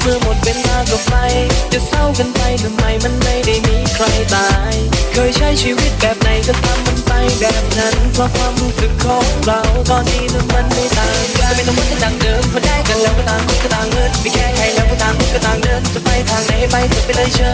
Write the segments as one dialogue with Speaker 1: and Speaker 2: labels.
Speaker 1: เมื่อหมดเวลาก็ไปจะเศร้ากันไปทำไมมันไม่ได้มีใครตาย เคยใช้ชีวิตแบบไหนก็ทำมันไปแบบนั้นเพราะความรู้สึกของเราตอนนี้นั้นมันไม่ต่างกันไม่ต้องมันก็ต่างเดิมพอได้กันแล้วก็ต่างคนก็ต่างเงินไม่แค่ใครแล้วก็ต่างคนก็ต่างเดินจะไปทางไหนให้ไปเถอะไปเลยเชิญ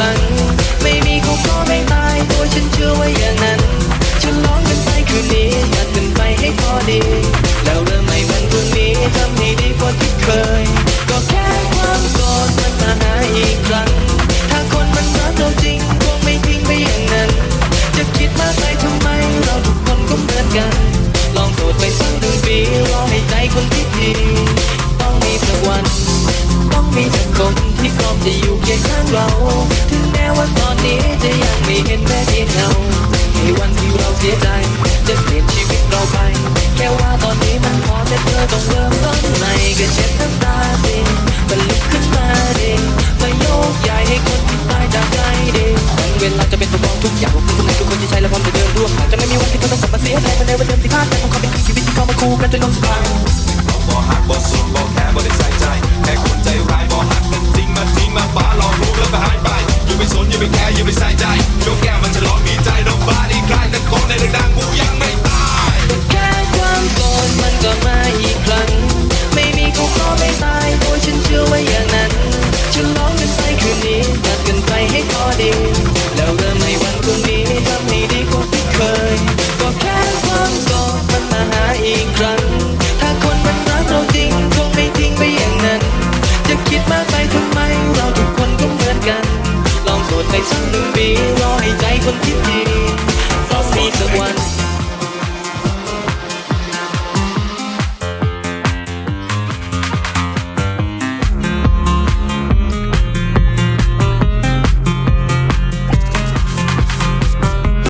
Speaker 1: อีกครั้งไม่มีเขาก็ไม่ตายตัวฉันเชื่อว่าอย่างนั้นฉันร้องกันไปคืนนี้นัดกันไปให้พอดี แล้วเริ่มใหม่วันพรุ่งนี้ทำให้ดีกว่าที่เคย ก็แค่ความโสดมันมาหาอีกครั้ง ถ้าคนมันรักเราจริงคงไม่ทิ้งไปอย่างนั้น จะคิดมากไปทำไมเราทุกคนก็เหมือนกัน ลองโสดไปสักหนึ่งปีรอให้ใจคนที่ดีต้องมีสักวัน ต้องมีสัก คนที่พร้อมจะอยู่เคียงข้างเรา ถึงแม้ว่าตอนนี้จะยังไม่เห็นแม้เพียงเงาในวันที่เราเสียใจ จะเปลี่ยนชีวิตเราไป แค่ว่าตอนนี้มันพอแต่เธอต้องเริ่มต้นใหม่ก็เช็ดน้ำตาสิมันลุกขึ้นมาดิมาโยกย้ายให้คนที่ตายจากใจดิวันเวลาจะเป็นตัวมองทุกอย่างว่าคุณคนไหนทุกคนที่ใช้และพร้อมจะเดินร่วมจะไม่มีวันที่เธอต้องกลับมาเสียใจเหมือนในวันเดิมที่ผ่านไปของเขาเป็นชีวิตที่เขามาคู่กันจนล้มสลาย
Speaker 2: บ่หักบ่สุดบ่แค่บ่ได้ ดใจสักหนึ่งปีรอให้ใจคนคิดดีต่อปีสักวัน